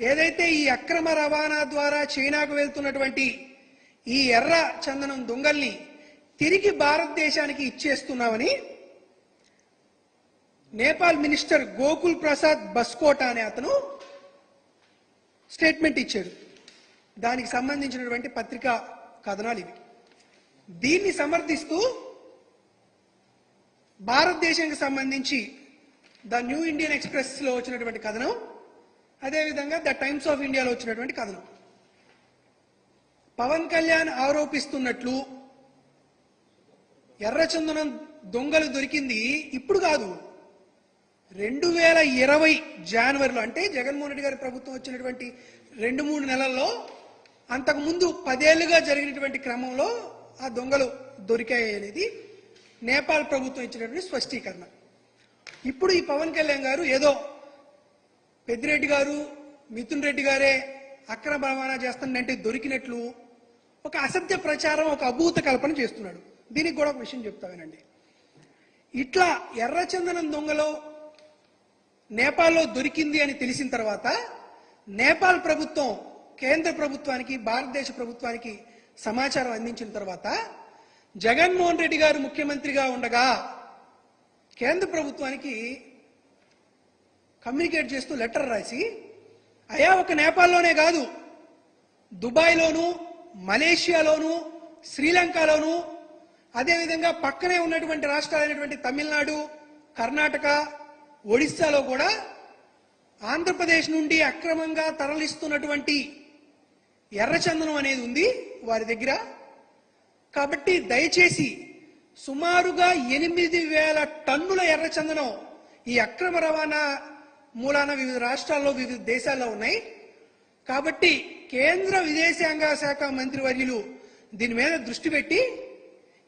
ఏదైతే ఈ అక్రమ రవాణా ద్వారా చైనాకు వెళ్తున్నటువంటి ఈ ఎర్ర చందనం దొంగల్ని తిరిగి భారతదేశానికి ఇచ్చేస్తున్నామని నేపాల్ మినిస్టర్ గోకుల్ ప్రసాద్ బస్కోట అనే అతను స్టేట్మెంట్ ఇచ్చాడు. దానికి సంబంధించినటువంటి పత్రికా కథనాలు ఇవి. దీన్ని సమర్థిస్తూ భారతదేశానికి సంబంధించి ద న్యూ ఇండియన్ ఎక్స్ప్రెస్లో వచ్చినటువంటి కథనం అదేవిధంగా ద టైమ్స్ ఆఫ్ ఇండియాలో వచ్చినటువంటి కథనం. పవన్ కళ్యాణ్ ఆరోపిస్తున్నట్లు ఎర్రచందనం దొంగలు దొరికింది ఇప్పుడు కాదు. రెండు వేల ఇరవై జనవరిలో అంటే జగన్మోహన్ రెడ్డి గారి ప్రభుత్వం వచ్చినటువంటి రెండు మూడు నెలల్లో అంతకుముందు పదేళ్ళుగా జరిగినటువంటి క్రమంలో ఆ దొంగలు దొరికాయి అనేది నేపాల్ ప్రభుత్వం ఇచ్చినటువంటి స్పష్టీకరణ. ఇప్పుడు ఈ పవన్ కళ్యాణ్ గారు ఏదో పెద్దిరెడ్డి గారు మిథున్ రెడ్డి గారే అక్రమ రవాణా చేస్తానంటే దొరికినట్లు ఒక అసత్య ప్రచారం ఒక అభూత కల్పన చేస్తున్నాడు. దీనికి కూడా ఒక విషయం చెప్తా వినండి. ఇట్లా ఎర్రచందనం దొంగలో నేపాల్లో దొరికింది అని తెలిసిన తర్వాత నేపాల్ ప్రభుత్వం కేంద్ర ప్రభుత్వానికి భారతదేశ ప్రభుత్వానికి సమాచారం అందించిన తర్వాత జగన్మోహన్ రెడ్డి గారు ముఖ్యమంత్రిగా ఉండగా కేంద్ర ప్రభుత్వానికి కమ్యూనికేట్ చేస్తూ లెటర్ రాసి అయా ఒక నేపాల్లోనే కాదు దుబాయ్లోను మలేషియాలోను శ్రీలంకలోను అదేవిధంగా పక్కనే ఉన్నటువంటి రాష్ట్రాలైనటువంటి తమిళనాడు కర్ణాటక ఒడిస్సాలో కూడా ఆంధ్రప్రదేశ్ నుండి అక్రమంగా తరలిస్తున్నటువంటి ఎర్రచందనం అనేది ఉంది వారి దగ్గర. కాబట్టి దయచేసి సుమారుగా ఎనిమిది వేల టన్నుల ఎర్రచందనం ఈ అక్రమ రవాణా మూలాన వివిధ రాష్ట్రాల్లో వివిధ దేశాల్లో ఉన్నాయి. కాబట్టి కేంద్ర విదేశాంగ శాఖ మంత్రివర్యులు దీని మీద దృష్టి పెట్టి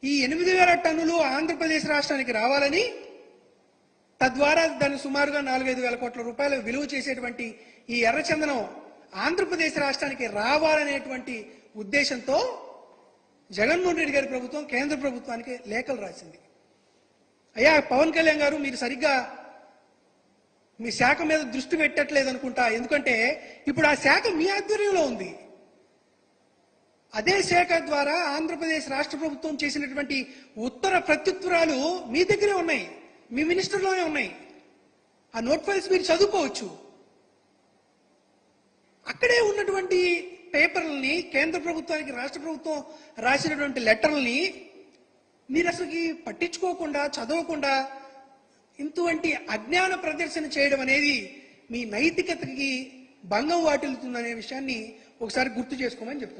ఈ ఎనిమిది వేల టన్నులు ఆంధ్రప్రదేశ్ రాష్ట్రానికి రావాలని తద్వారా దాన్ని సుమారుగా నాలుగైదు వేల కోట్ల రూపాయలు విలువ చేసేటువంటి ఈ ఎర్రచందనం ఆంధ్రప్రదేశ్ రాష్ట్రానికి రావాలనేటువంటి ఉద్దేశంతో జగన్మోహన్ రెడ్డి గారి ప్రభుత్వం కేంద్ర ప్రభుత్వానికి లేఖలు రాసింది. అయ్యా పవన్ కళ్యాణ్ గారు మీరు సరిగ్గా మీ శాఖ మీద దృష్టి పెట్టట్లేదు అనుకుంటా. ఎందుకంటే ఇప్పుడు ఆ శాఖ మీ ఆధ్వర్యంలో ఉంది. అదే శాఖ ద్వారా ఆంధ్రప్రదేశ్ రాష్ట్ర ప్రభుత్వం చేసినటువంటి ఉత్తర ప్రత్యుత్తరాలు మీ దగ్గరే ఉన్నాయి. మీ మినిస్టర్లోనే ఉన్నాయి. ఆ నోట్ ఫైల్స్ మీరు చదువుకోవచ్చు. అక్కడే ఉన్నటువంటి పేపర్లని కేంద్ర ప్రభుత్వానికి రాష్ట్ర ప్రభుత్వం రాసినటువంటి లెటర్లని మీరు అసలుకి పట్టించుకోకుండా చదవకుండా ఇటువంటి అజ్ఞాన ప్రదర్శన చేయడం అనేది మీ నైతికతకి భంగం వాటిల్లుతుందనే విషయాన్ని ఒకసారి గుర్తు చేసుకోమని చెప్తున్నాను.